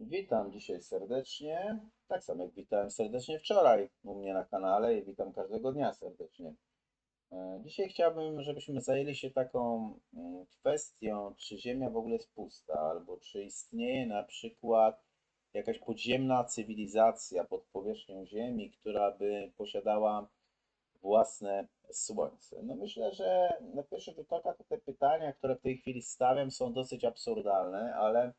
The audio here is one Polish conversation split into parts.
Witam dzisiaj serdecznie, tak samo jak witałem serdecznie wczoraj u mnie na kanale i witam każdego dnia serdecznie. E, Dzisiaj chciałbym, żebyśmy zajęli się taką mm, kwestią, czy Ziemia w ogóle jest pusta, albo czy istnieje na przykład jakaś podziemna cywilizacja pod powierzchnią Ziemi, która by posiadała własne Słońce. No myślę, że na pierwszy rzut oka te pytania, które w tej chwili stawiam, są dosyć absurdalne, ale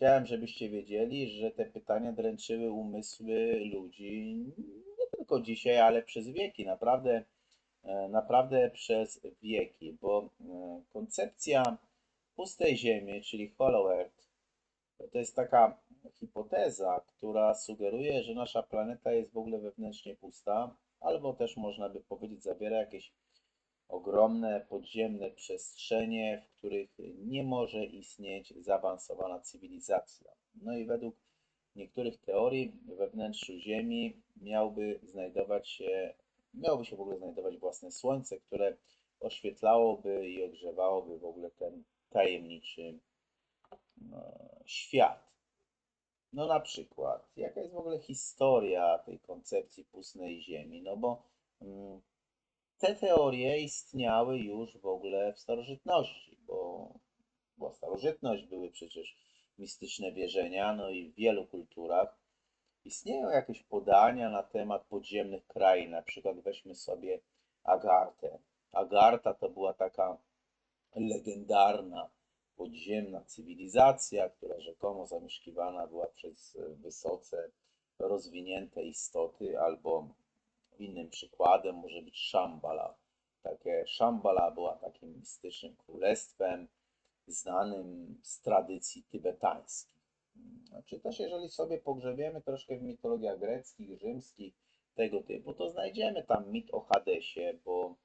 Chciałem, żebyście wiedzieli, że te pytania dręczyły umysły ludzi nie tylko dzisiaj, ale przez wieki, naprawdę, e, naprawdę przez wieki, bo e, koncepcja pustej Ziemi, czyli Hollow Earth, to jest taka hipoteza, która sugeruje, że nasza planeta jest w ogóle wewnętrznie pusta, albo też można by powiedzieć, zawiera jakieś ogromne podziemne przestrzenie, w których nie może istnieć zaawansowana cywilizacja. No i według niektórych teorii we wnętrzu Ziemi miałby znajdować się, miałoby się w ogóle znajdować własne Słońce, które oświetlałoby i ogrzewałoby w ogóle ten tajemniczy no, świat. No na przykład, jaka jest w ogóle historia tej koncepcji pustej Ziemi? No bo mm, te teorie istniały już w ogóle w starożytności, bo była starożytność, były przecież mistyczne wierzenia, no i w wielu kulturach istnieją jakieś podania na temat podziemnych krain. Na przykład weźmy sobie Agartę. Agarta to była taka legendarna podziemna cywilizacja, która rzekomo zamieszkiwana była przez wysoce rozwinięte istoty albo Innym przykładem może być Szambala. Takie Szambala była takim mistycznym królestwem, znanym z tradycji tybetańskich. Czy też jeżeli sobie pogrzebiemy troszkę w mitologiach greckich, rzymskich, tego typu, to znajdziemy tam mit o Hadesie, bo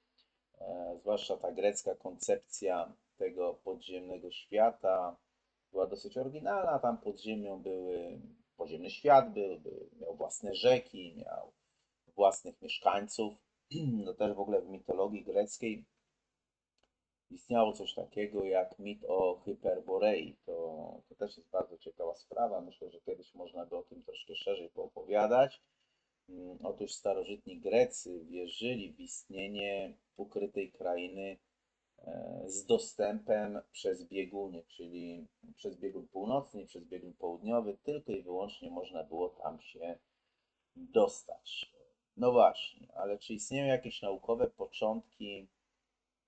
e, zwłaszcza ta grecka koncepcja tego podziemnego świata była dosyć oryginalna. Tam pod ziemią były, podziemny świat był, był miał własne rzeki, miał własnych mieszkańców. No też w ogóle w mitologii greckiej istniało coś takiego jak mit o Hyperborei. To, to też jest bardzo ciekawa sprawa. Myślę, że kiedyś można by o tym troszkę szerzej poopowiadać. Mm, otóż starożytni Grecy wierzyli w istnienie ukrytej krainy e, z dostępem przez bieguny, czyli przez biegun północny przez biegun południowy. Tylko i wyłącznie można było tam się dostać. No właśnie, ale czy istnieją jakieś naukowe początki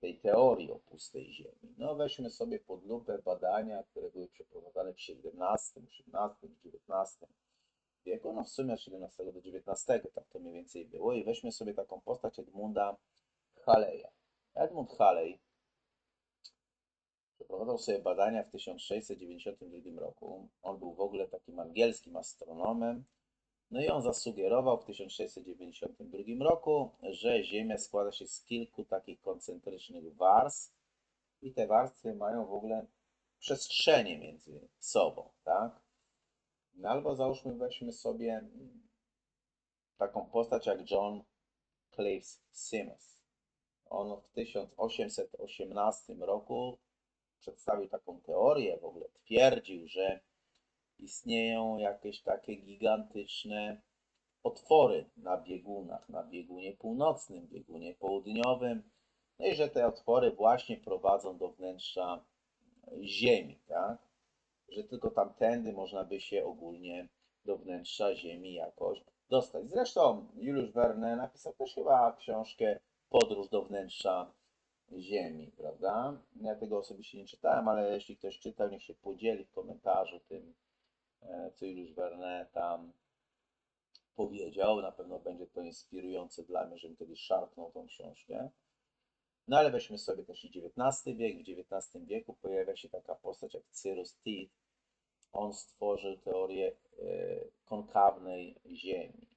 tej teorii o pustej Ziemi? No weźmy sobie pod lupę badania, które były przeprowadzane w XVII, XVIII, XIX wieku, no w sumie XVII do XIX, tak to mniej więcej było, i weźmy sobie taką postać Edmunda Haleya. Edmund Halley przeprowadzał sobie badania w 1692 roku. On był w ogóle takim angielskim astronomem, no i on zasugerował w 1692 roku, że Ziemia składa się z kilku takich koncentrycznych warstw i te warstwy mają w ogóle przestrzenie między sobą, tak? No albo załóżmy, weźmy sobie taką postać jak John Cliff Simmons. On w 1818 roku przedstawił taką teorię, w ogóle twierdził, że istnieją jakieś takie gigantyczne otwory na biegunach, na biegunie północnym, biegunie południowym, no i że te otwory właśnie prowadzą do wnętrza Ziemi, tak? Że tylko tamtędy można by się ogólnie do wnętrza Ziemi jakoś dostać. Zresztą Juliusz Verne napisał też chyba książkę Podróż do wnętrza Ziemi, prawda? Ja tego osobiście nie czytałem, ale jeśli ktoś czytał, niech się podzieli w komentarzu tym, co Juliusz Verne tam powiedział. Na pewno będzie to inspirujące dla mnie, żebym kiedyś szarpnął tą książkę. No ale weźmy sobie też i XIX wiek. W XIX wieku pojawia się taka postać jak Cyrus Teeth. On stworzył teorię e, konkawnej Ziemi.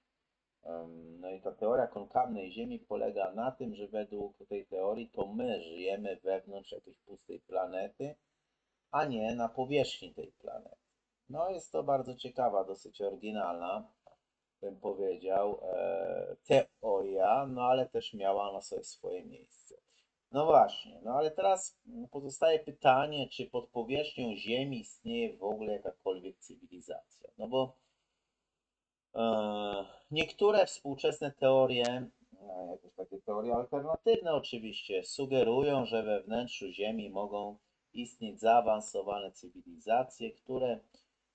No i ta teoria konkawnej Ziemi polega na tym, że według tej teorii to my żyjemy wewnątrz jakiejś pustej planety, a nie na powierzchni tej planety. No jest to bardzo ciekawa, dosyć oryginalna, bym powiedział, e, teoria, no ale też miała ona sobie swoje miejsce. No właśnie, no ale teraz pozostaje pytanie, czy pod powierzchnią Ziemi istnieje w ogóle jakakolwiek cywilizacja? No bo e, niektóre współczesne teorie, no, jakieś takie teorie alternatywne oczywiście, sugerują, że we wnętrzu Ziemi mogą istnieć zaawansowane cywilizacje, które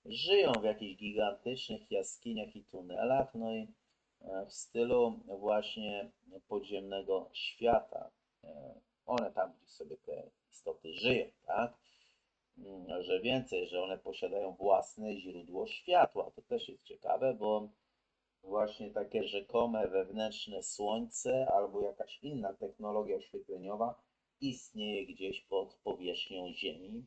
żyją w jakichś gigantycznych jaskiniach i tunelach, no i e, w stylu właśnie podziemnego świata. E, one tam gdzieś sobie te istoty żyją, tak? Mm, Że więcej, że one posiadają własne źródło światła. To też jest ciekawe, bo właśnie takie rzekome wewnętrzne słońce albo jakaś inna technologia oświetleniowa istnieje gdzieś pod powierzchnią Ziemi,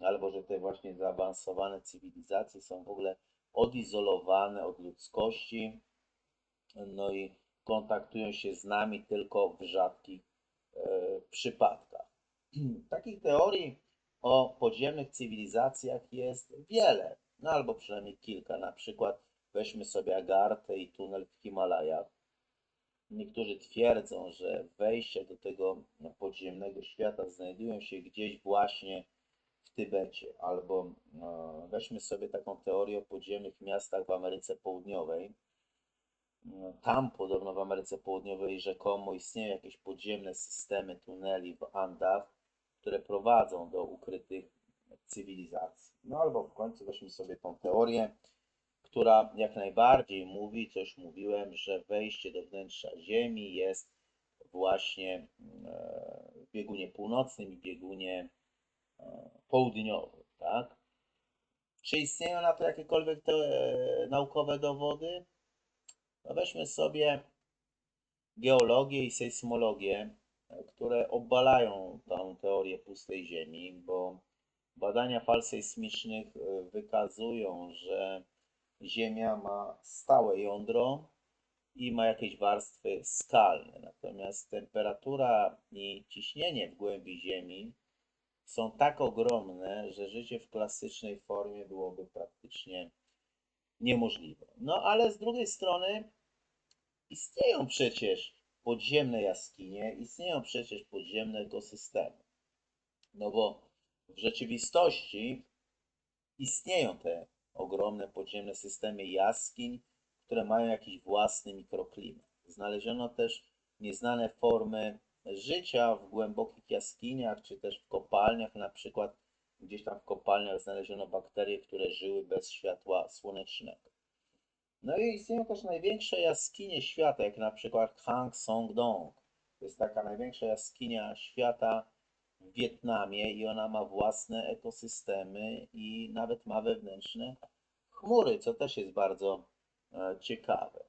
albo że te właśnie zaawansowane cywilizacje są w ogóle odizolowane od ludzkości, no i kontaktują się z nami tylko w rzadkich e, przypadkach. Takich teorii o podziemnych cywilizacjach jest wiele, no albo przynajmniej kilka. Na przykład weźmy sobie Agartę i tunel w Himalajach. Niektórzy twierdzą, że wejścia do tego podziemnego świata znajdują się gdzieś właśnie Tybecie, albo e, weźmy sobie taką teorię o podziemnych miastach w Ameryce Południowej. E, Tam podobno w Ameryce Południowej rzekomo istnieją jakieś podziemne systemy tuneli w Andach, które prowadzą do ukrytych cywilizacji. No albo w końcu weźmy sobie tą teorię, która jak najbardziej mówi, co już mówiłem, że wejście do wnętrza Ziemi jest właśnie e, w biegunie północnym i biegunie południowym, tak? Czy istnieją na to jakiekolwiek te e, naukowe dowody? No weźmy sobie geologię i sejsmologię, które obalają tę teorię pustej Ziemi, bo badania fal sejsmicznych e, wykazują, że Ziemia ma stałe jądro i ma jakieś warstwy skalne. Natomiast temperatura i ciśnienie w głębi Ziemi są tak ogromne, że życie w klasycznej formie byłoby praktycznie niemożliwe. No ale z drugiej strony istnieją przecież podziemne jaskinie, istnieją przecież podziemne ekosystemy. No bo w rzeczywistości istnieją te ogromne podziemne systemy jaskiń, które mają jakiś własny mikroklimat. Znaleziono też nieznane formy życia w głębokich jaskiniach, czy też w kopalniach, na przykład gdzieś tam w kopalniach znaleziono bakterie, które żyły bez światła słonecznego. No i istnieją też największe jaskinie świata, jak na przykład Hang Song Dong. To jest taka największa jaskinia świata w Wietnamie i ona ma własne ekosystemy i nawet ma wewnętrzne chmury, co też jest bardzo e, ciekawe.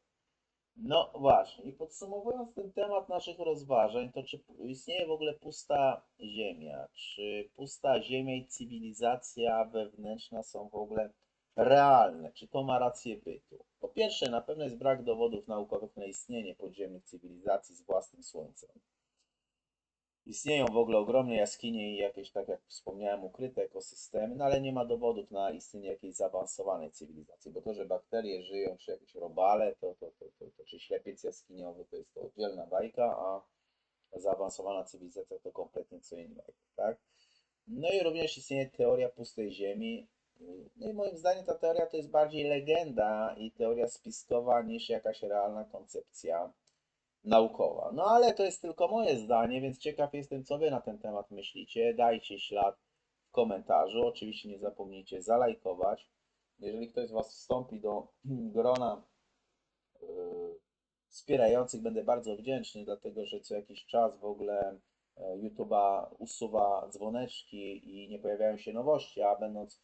No właśnie, i podsumowując ten temat naszych rozważań, to czy istnieje w ogóle pusta Ziemia? Czy pusta Ziemia i cywilizacja wewnętrzna są w ogóle realne? Czy to ma rację bytu? Po pierwsze, na pewno jest brak dowodów naukowych na istnienie podziemnych cywilizacji z własnym Słońcem. Istnieją w ogóle ogromne jaskinie i jakieś, tak jak wspomniałem, ukryte ekosystemy, no ale nie ma dowodów na istnienie jakiejś zaawansowanej cywilizacji, bo to, że bakterie żyją, czy jakieś robale, to, to, to, to, to czy ślepiec jaskiniowy, to jest to oddzielna bajka, a zaawansowana cywilizacja to kompletnie co innego, tak? No i również istnieje teoria pustej ziemi. No i moim zdaniem ta teoria to jest bardziej legenda i teoria spiskowa niż jakaś realna koncepcja naukowa. No ale to jest tylko moje zdanie, więc ciekaw jestem, co wy na ten temat myślicie. Dajcie ślad w komentarzu. Oczywiście nie zapomnijcie zalajkować. Jeżeli ktoś z Was wstąpi do grona yy, wspierających, będę bardzo wdzięczny, dlatego że co jakiś czas w ogóle e, YouTube'a usuwa dzwoneczki i nie pojawiają się nowości, a będąc,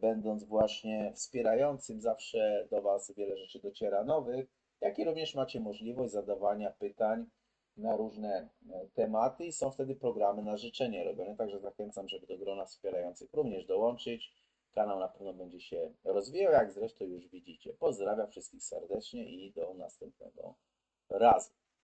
będąc właśnie wspierającym, zawsze do Was wiele rzeczy dociera nowych jak i również macie możliwość zadawania pytań na różne e, tematy i są wtedy programy na życzenie robione, także zachęcam, żeby do grona wspierających również dołączyć. Kanał na pewno będzie się rozwijał, jak zresztą już widzicie. Pozdrawiam wszystkich serdecznie i do następnego razu.